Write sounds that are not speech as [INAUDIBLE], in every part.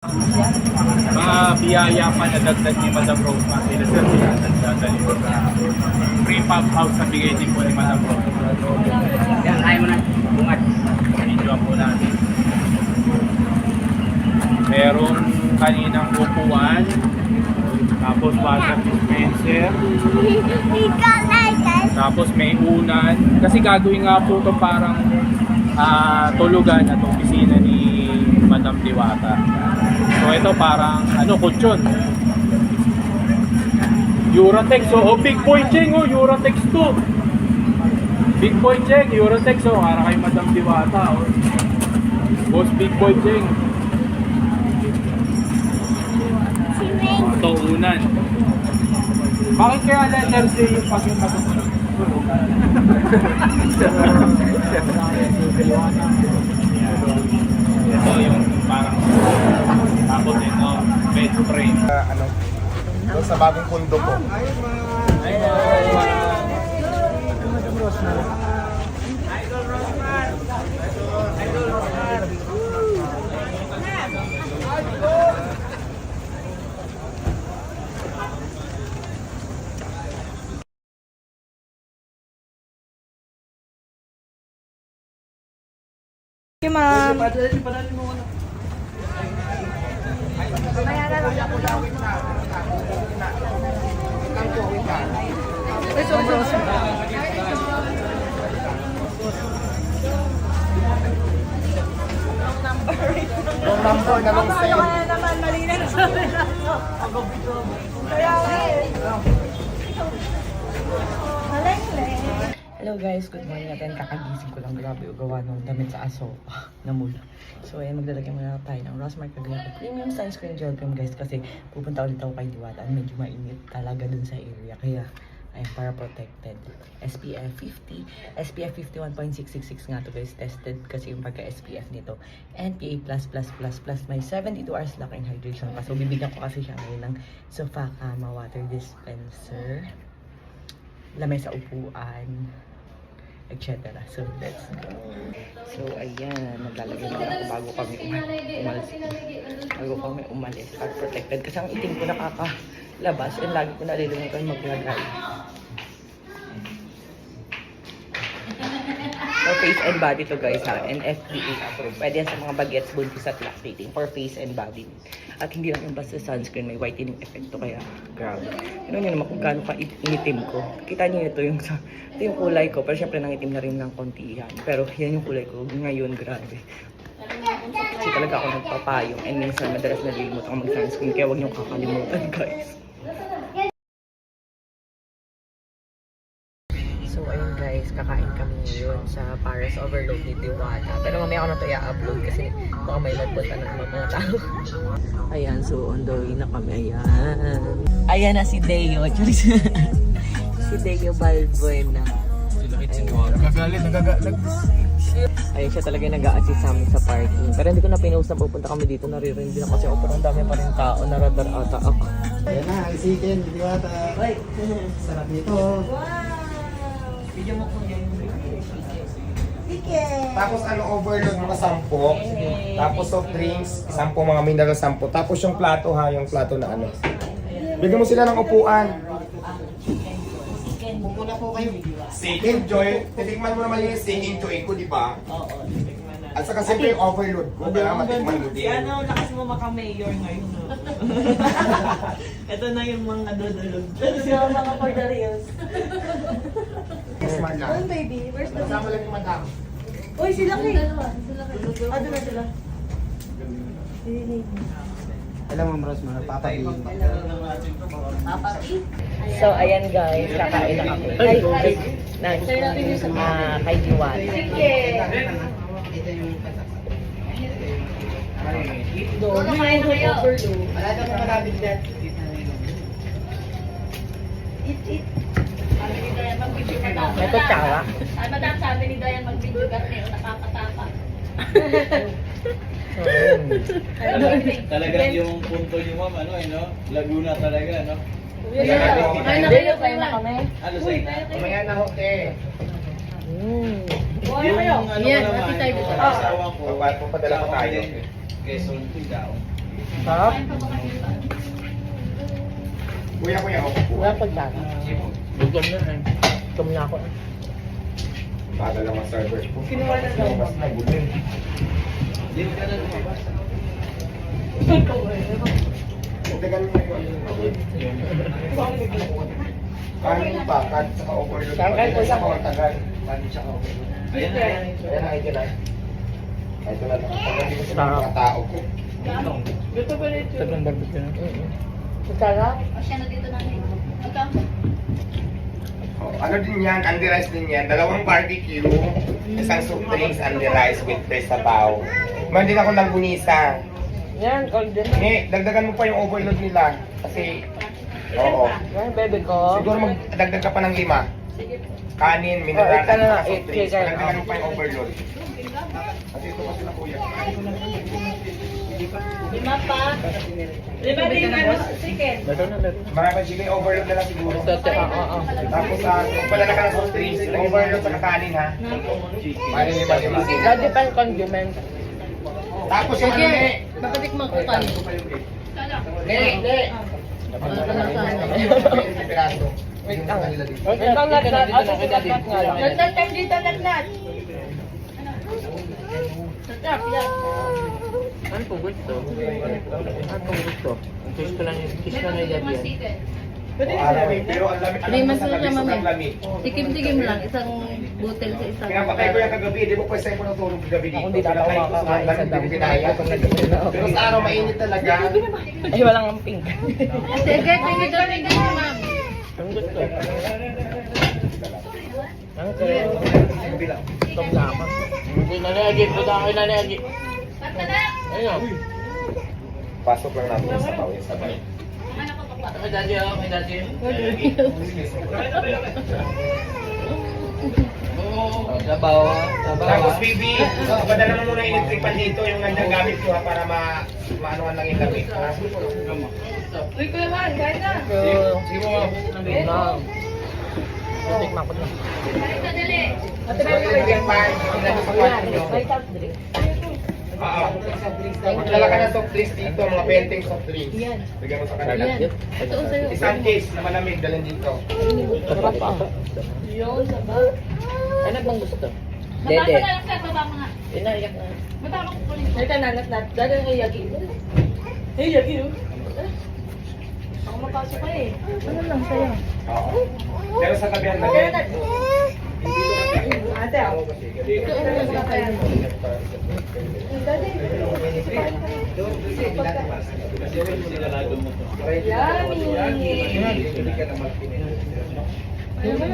Mga biyaya pa na dagdag ni Madam Rose pa sila sir sila nagdadali ko sa free pub house na bigay din po ni Madam Rose. Yan, kaya mo na. Bungat. Video po natin. Meron kaninang upuan. Tapos basa dispenser. Tapos may unan. Kasi gagawin nga po ito parang ah, tulugan at opisina ni Madam Diwata. So ito parang ano, kutsyon. Eurotex, oh, oh Big Boy Cheng, oh, Eurotex to. Big Boy Cheng, Eurotex, oh, para kay Madam Diwata, oh. Boss Big Boy Cheng. Ito, unan. Bakit kaya letter C yung pag yung? [LAUGHS] Ito yung parang tapos ito, bed frame. Ah, ano, doon sa bagong pundo po. Okay, ma'am. Yung number na long stay. Kaya naman, mali na sabi na. Kaya nga eh. Hello guys, good morning natin. Kakagising ko lang grabe o gawa ng damit sa aso na mula. So ayan, maglalagay muna tayo ng Rosmar Caglaco Premium Sunscreen Gel Cream guys kasi pupunta ulit ako kay Diwata. Medyo mainit talaga dun sa area. Kaya ayun, para protected. SPF 50, SPF 51.666 nga to guys. Tested kasi yung pagka SPF nito. And PA+++++, may 72 hours locking hydration pa. So bibigyan ko kasi siya ngayon ng Sofa Kama Water Dispenser lamesa upuan, etc. So, let's go. So, ayan, maglalagay na ako bago kami um- umalis. Bago kami umalis. Para protected. Kasi ang itim ko nakakalabas and lagi ko nalilimutan maglagay. For face and body to guys ha. And FDA approved. Pwede yan sa mga bagets, buntis at lactating. For face and body. At hindi lang yung basta sunscreen. May whitening effect to kaya grabe. Ano nyo naman kung gaano ka initim ko. Kita nyo ito yung, ito yung kulay ko. Pero syempre nangitim na rin ng konti yan. Pero yan yung kulay ko. Ngayon grabe. Kasi talaga ako nagpapayong. And minsan madalas nalilimutan ako mag-sunscreen. Kaya huwag nyo kakalimutan guys. Guys, kakain kami ngayon sa Paris Overload ni Diwata. Pero mamaya ako na ito i-upload kasi baka may magpunta na naman mga tao. [LAUGHS] Ayan, so on the way na kami. Ayan. Ayan na si Deo. [LAUGHS] Si Deo Balbuena. Ayun siya talaga yung nag-a-assist sa amin sa parking. Pero hindi ko na pinost na pupunta kami dito. Naririnig din ako kasi. Pero ang dami pa rin tao. Naradar ata ako. Ayan na, isikin, di ba? Sarap nito. Video mo kung yan. Tapos ano, overload mga sampo. Tapos soft drinks, sampo mga mineral sampo. Tapos yung plato ha, yung plato na ano. Bigyan mo sila ng upuan. Upo na po kayo. Steak Joy, titikman mo naman yung steak enjoy ko, di ba? Oo, tikman na. At saka siyempre yung overload ko, kaya matikman mo din. Ano, lakas mo maka-mayor ngayon. [LAUGHS] Ito na yung mga dudulog. Ito yung mga for the reals. [LAUGHS] Yes, man lang. baby, where's the... Kasama lang yung madam. Uy, sila kay. Ah, doon na sila. Alam mo, Rose, mga papabihin. So, ayan guys, kakain na kami. Ay, ay, ng, ah, kay Diwata. Doon, may overload. May kutsawa. Ah, madam, sabi ni Dayan mag-video gat ngayon, nakakatapa. So, ayun. Talagang yung punto niyo ma'am, ano eh, no? Laguna talaga, no? Ay, nakayo kayo na kami. Ano sa Mamaya na ho, eh. Mm. Kayo. ano Yan, ko naman, yung dito. asawa ko, Pagpadala ko tayo. Quezon daw. Sarap. Kuya, kuya, ako po. Wala pagdala. Gutom na eh. Gutom na ako. Bagal lang ang server po. Kinuha na daw. Mas na, gulin. Dagan mo yung Kanin pa, kanin sa overload. Kanin po, sa tagal. Kanin sa overload. Ayan na, ayan na, ayan na. Ito na lang. Pagdating ko sa mga tao ko. Tagang barbecue na. Sarap. O siya na dito namin. Magkano? Oh, ano din yan, Andy Rice din yan. Dalawang barbecue, isang soup drinks, Andy Rice with fresh sabaw. Man din ako ng gunisa. Yan, golden. Ni, dagdagan mo pa yung overload nila. Kasi, oo. Yan, bebe ko. Siguro magdagdag ka pa ng lima. Kanin, mineral, Oh, ito na lang, at soft drinks. Dagdagan oh. mo pa yung overload. Kasi ito kasi na kuya. Lima pa. Lima din ano, chicken. Marami chicken overload na lang siguro. Oo, oo. Tapos sa uh, padala ka ng drinks, overload sa kanin ha. Paano lima lima? That depends condiment. Tapos yung ano ni? Mapatikman ko. Ni, ni. Piraso. Wait lang. Wait lang, nat, nat. Ate, nat, nat nga lang. Nagtat time dito, nagtat. Sarap yan. Ano po gusto? Ano po gusto? Ang kiss ko lang yung kiss na yung Mas chicken. Araw eh, pero ang lamig, alam mo sa lamig, sobrang lamig. Tikim-tikim lang. Isang butel sa isang. Pinapatay ko yung kagabi, di ba pwede ko natulog gabi dito. Ako hindi talaga Pinatay ko, makakain sa dami. lamig. Pero sa araw mainit talaga. Ay, walang ang pink. Sige, tingin daw rin din ma'am. Ang gusto. Ang kaya. Gutom na ako. Hindi na lagi. Buta ako na lagi. Ayun. Pasok lang natin yung sabaw, yung sabaw. May daddy ako, may daddy. Sabaw. Tapos baby, padala mo muna yung electric pan dito, yung nandiyan gamit ko ha, para ma maanuhan lang yung lamig. Uy, kuya man, kain na. Sige mo nga. Ma'am. Tikman ko na. Ate, So, meron ka electric pan, ilagay sa kwarto nyo. May soft drink. Oo. Magdala ka ng soft drinks dito, mga penteng soft drinks. Bigyan mo sa kanila. Ito sa'yo. Isang case na malamig, dalhin dito. Sarap pa. Yun, sabaw. Ano bang gusto? Baba mo na lang sir, baba mo nga. Inaiyak na. Baba mo ko Ito na, nat, nat. Dada nga yagi. Hey, yagi oh. Ako mapasok ka eh. Ano lang sa'yo? Oo. Pero sa tabi ang lagay. Ate, ako. Lang kayo.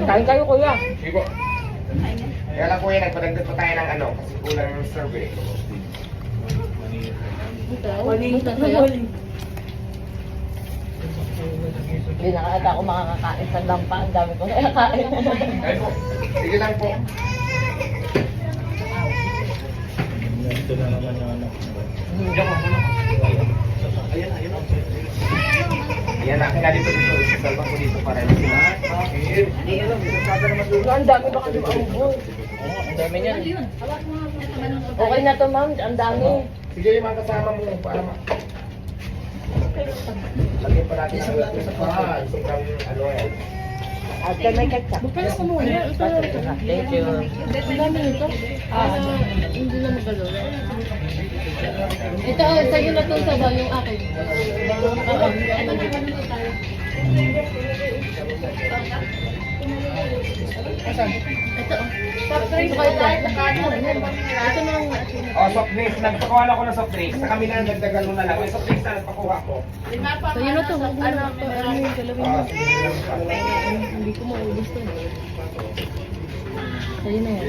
Kain kayo kuya. Sige po. Kaya lang kuya, nagpadagdag pa tayo ng ano, kasi kulang yung survey. Ito sa'yo. Hindi na kaya ako makakakain sa lampa. Ang dami ko nakakain. Ayun po. Sige lang po. Ayan na, kaya dito dito, isasalba ko dito para na sila. Ang dami baka di maubos. Oo, ang dami niyan. Okay na to ma'am. Ang dami. Sige yung mga kasama mo para ma... Lagyan pa natin ang lahat sa pahan. Sobrang ano eh. At ka may ketchup. Bukala ko muna. Thank you. Ang dami nito. Ah, hindi na magalo. Ito, oh, sa'yo na itong sabaw yung akin. Oo. Ito, oh. Ito kayo tayo. Ito na ang Oh, soft drinks. Nagpakuha ko ng soft drinks. Sa kami na nagdagan mo na lang. May soft drinks na nagpakuha ko. Sa'yo na to. Huwag mo na ito. Ano yung galawin mo? Ah, lang. Hindi ko maubos to. Sa'yo na yan.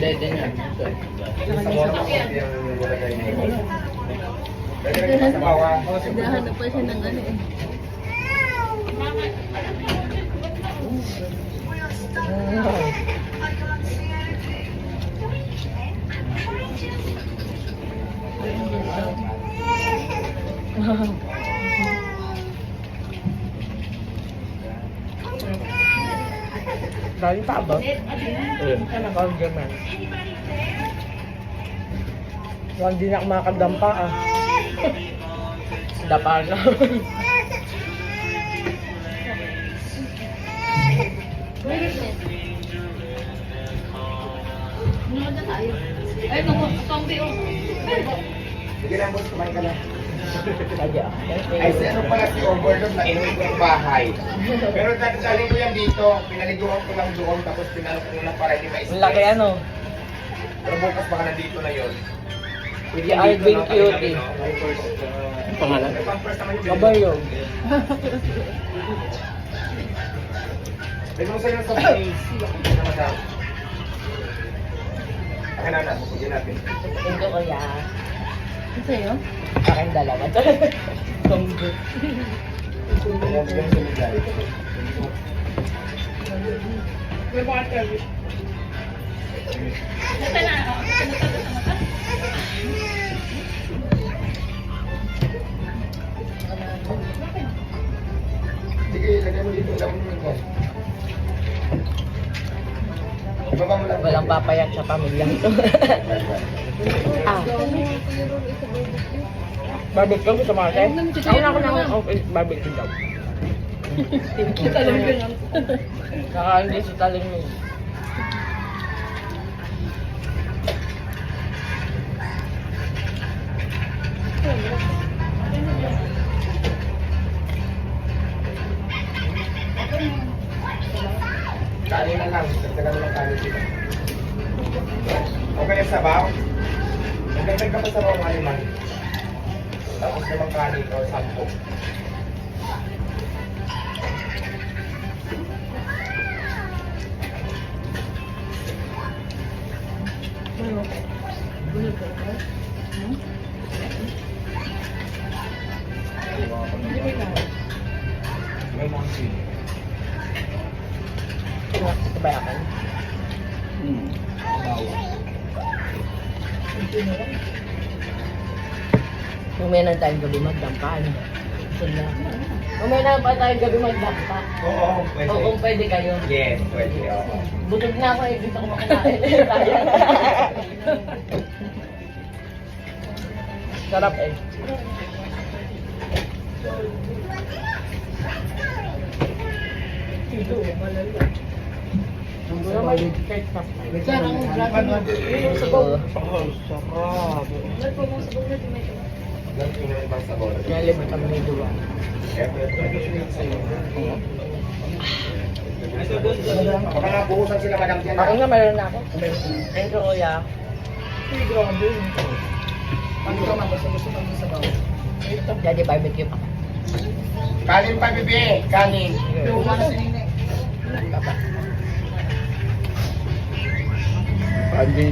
Ko rin sa bawa. Nahanap pa siya ng ano eh. Dali pa ba? Ayun. Ano ka gaman? Hindi na ako makakadampa ah. Dapa na. Tayo? Ay, nung zombie oh. Sige lang, boss, kumain ka na. Kaya. Ay, si ano pala si overload na inuwi ko yung bahay. Pero dati galing ko yan dito, pinaliguan ko lang doon, tapos pinalo ko na para hindi Ang laki ano. Pero bukas baka nandito na yun. Si Alvin Cutie. Ang pangalan? Pampers naman yung Kabayog. Lagyan mo sa'yo sa face. [LAUGHS] Ano madam? Akin na na, bukugin natin. Ito ko ya. Ano sa'yo? Aking dalawa. Tumbo. Ayan, bigyan sa lugar. Nasa na ako. Sinutagot ang mata. Sige, lagyan mo dito. Lagyan mo dito. Lang. Walang papayag sa pamilyang to. ah. Barbecue gusto mo kasi? Ako na ako na okay, barbecue daw. Kita lang yun. ah. Saka hindi sa taling mo. Naman kanin o sampo. May mga sili. Ito ba yakan? Mamaya na tayong gabi magdampa. Ano? Mamaya na pa tayong gabi magdampa. Oo, pwede. O kung pwede kayo. Yes, pwede. oo. Butog na ako eh, gusto ko makakain. [LAUGHS] Sarap eh. Siguro may kahit sa Grabe. Yung ibang sabaw. Nalibot kami ni Dua. Baka nabuhusan sila madam dyan. Ako nga meron na ako. Thank you, kuya. Ano ka man, gusto gusto kang sabaw. Daddy barbecue pa. Kanin pa, bibi. Kanin.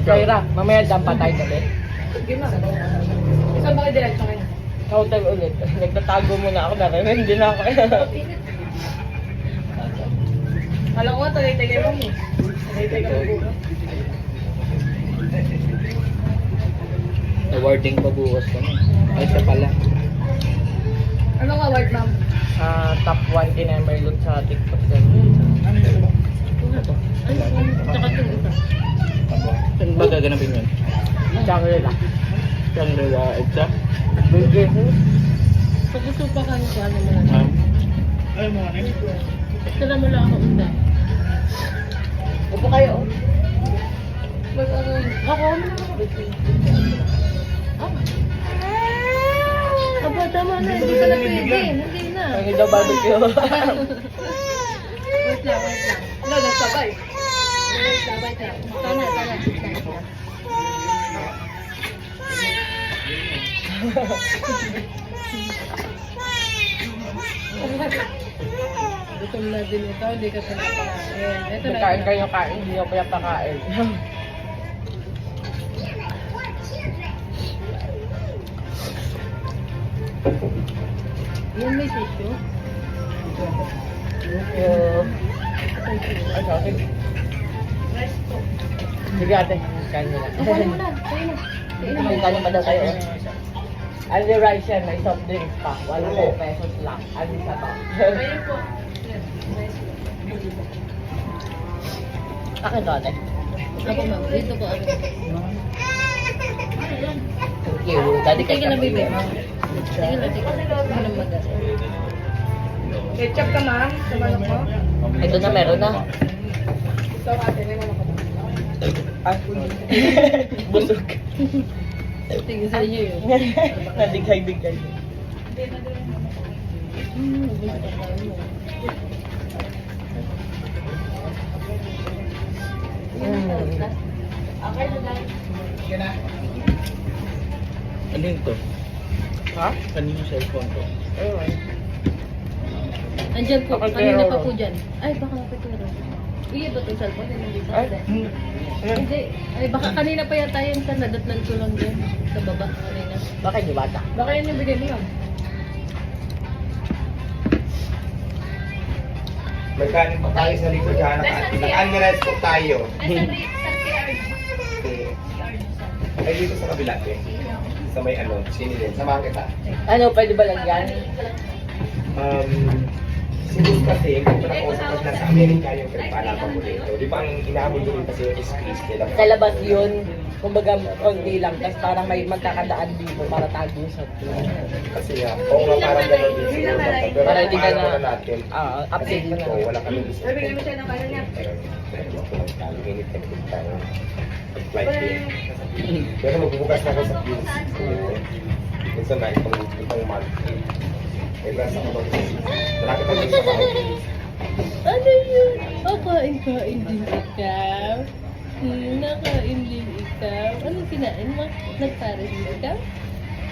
Kyra, mamaya dampa tayo gabi. Sige na. Saan ba kayo diretso? Sa hotel ulit. [LAUGHS] Nagtatago muna ako na rin. Hindi na ako. Alam ko nga, tagay-tagay mo mo. Tagay-tagay ka mo. Awarding pa bukas kami. Ay, siya pala. Ano nga word, ma'am? Ah, top 1 in Emerald sa TikTok. din. Tsaka ito isa. Saan ba gaganapin yun? Shangri-La. Shangri-La, Edsa? Burger King. Pag gusto pa ka niya, ano mo. Um, Sala mo lang ako unda. Upo kayo. Mag ano, ako ano Aba, tama na. Hindi ka na pwede. Hindi na. Ang daw barbecue. [LAUGHS] Wait lang, wait lang. Wala, nagsabay. Lang, wait lang. Tama, tama. Gutom na din ito, hindi ka pinapakain. Ito na. Kain kayo kain. Hindi ako pinapakain. Yung may tissue. Thank you. Ay, sorry. Sige ate. Kain mo Ako lang. mo na. Kain na. Kain na. May kanin pa daw kayo. Only rice yan, may soft drinks pa. 8 pesos lang. Only sa to. Ayun po. Akin to ate. Ako ma'am, dito po ako. Thank you. Daddy Ikaw na ka baby. Sige lang, sige. Ano naman mag Ketchup ka, ma'am, sa manok mo? Ito na, meron na. Ito, ate, may [LAUGHS] busog. Sige sa inyo yun. Nadighay-dighay. Hmm. Okay na. Ano yun to? Ha? Kanino cellphone to? Ayun. Andyan po, kanina pa po dyan. Ay, baka napituro. Iya ba itong cellphone? Ay, nandito. Ay, Hmm. Hindi. Ay, baka kanina pa yata yan sa nadatnan ko lang dyan. Sa baba kanina. Baka di bata. Baka yan yung bigay mo yun. Magkanin pa tayo sa likod ha. Naka-unrealize po tayo. Ay, dito sa kabila eh. Sa may ano, sinilin. Samahan kita. Ano, pwede ba lang yan? Um, si Luz kasi, kung nakausap na sa Amerika yung pinagpalaban ko dito. Di ba ang inaabot ko rin kasi yung is nila. Sa labas yun, kumbaga konti lang, tapos parang may magkakadaan dito para tago sa Kasi nga, oo nga parang gano'n din siguro. Pero Para hindi ka paano na- na natin. Ah, update mo na. wala kami gusto. Sabi kami siya ng kano niya. Init na init tayo. Flight din. Pero magbubukas na ako sa views. Minsan na itong, itong month. May brasa ako doon. Malapit mga Ano yun? Nakain kain din ikaw. Hmm, nakain din ikaw. Ano kinain mo? Nagpares din ikaw?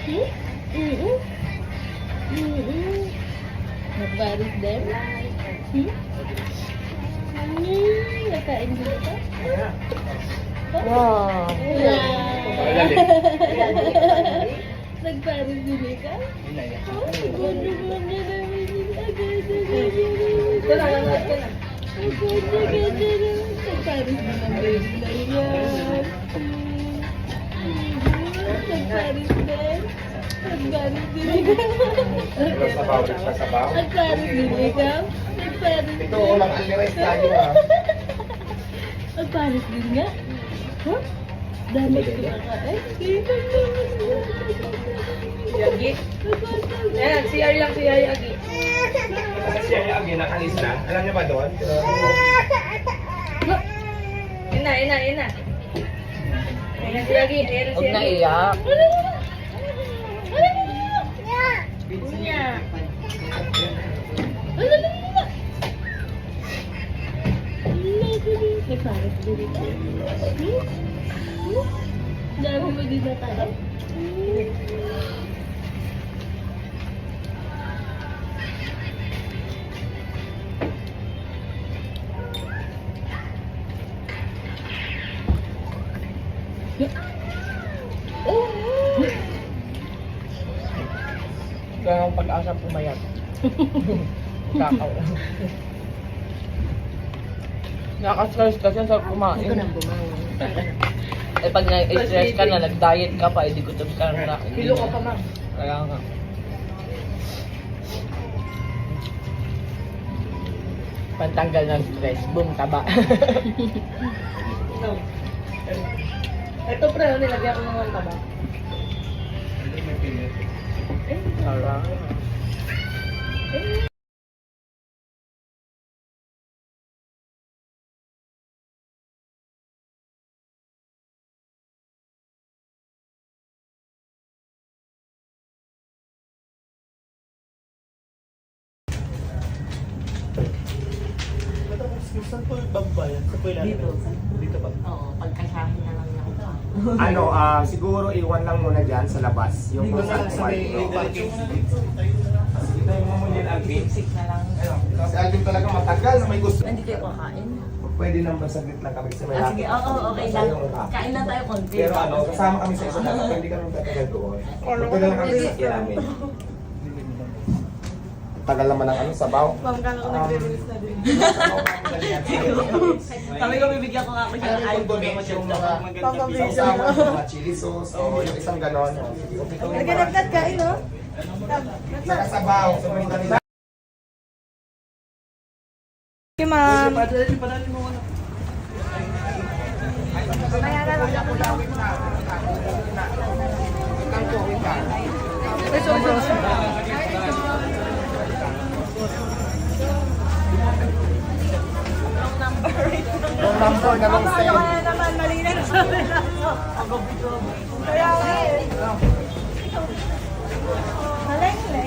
Hmm? Oo. Oo. Nagpares din? Hmm? Hmm, nakain din ikaw? Wow. Nagpares din ikaw? Nagpares din ang baby na yan. Nagpares din. Nagpares din ikaw. Ano sa bawal sa sabaw? Nagpares din ikaw. Nagpares din. Ito, walang unrealized tayo. Nagpares din nga. Huh? Yagi? Ayan, CR lang, CR Yagi. Yung again, nakalis na. Alam niyo ba doon? Ina, ina, ina. Ayan si Yagi, ayan si Yagi. Huwag na iyak. Niya. Nagpares din ikaw. Hmm? Nakastress kasi sa kumain. Nang bumawa. Eh pag na-stress ka na, nag-diet ka pa, edi gutom ka na. Kilo ka pa, ma'am. Kaya nga. Pantanggal ng stress. Boom, taba. [LAUGHS] Ito pre, nilagyan ko ng taba. Sarang. Dito. Dito ba? Oo, pagkasahin na lang lang. Ano, ah, siguro iwan lang muna dyan sa labas. Yung kung saan kumain. Tayo mo muna yung Alvin. Six na lang. Ano, Kasi Alvin talaga matagal na may gusto. Hindi kayo kakain? Pwede lang ba saglit lang kami kasi may Ah, sige, oo, okay lang. Sayang utak. Kain lang tayo konti. Pero ano, kasama kami sa isang dapat, hindi kami tatagal doon. Magtagal lang kami sa namin. Tagal naman ng ano, sabaw. Ma'am, kala ko nagre-release na din. Kami ko bibigyan ko nga ako siya ng Ay, iPhone na yung mag-joke. Isang sama ng mga chili sauce, o yung isang ganon. o, Sige, okay to. Nagkanagkat kain, no? Saka sabaw, so may dami Okay, ma'am. Wrong number. Wrong number na wrong sale. Wala na naman, mali na [LAUGHS] sa nila. Kaya nga eh. Oh. Malengke.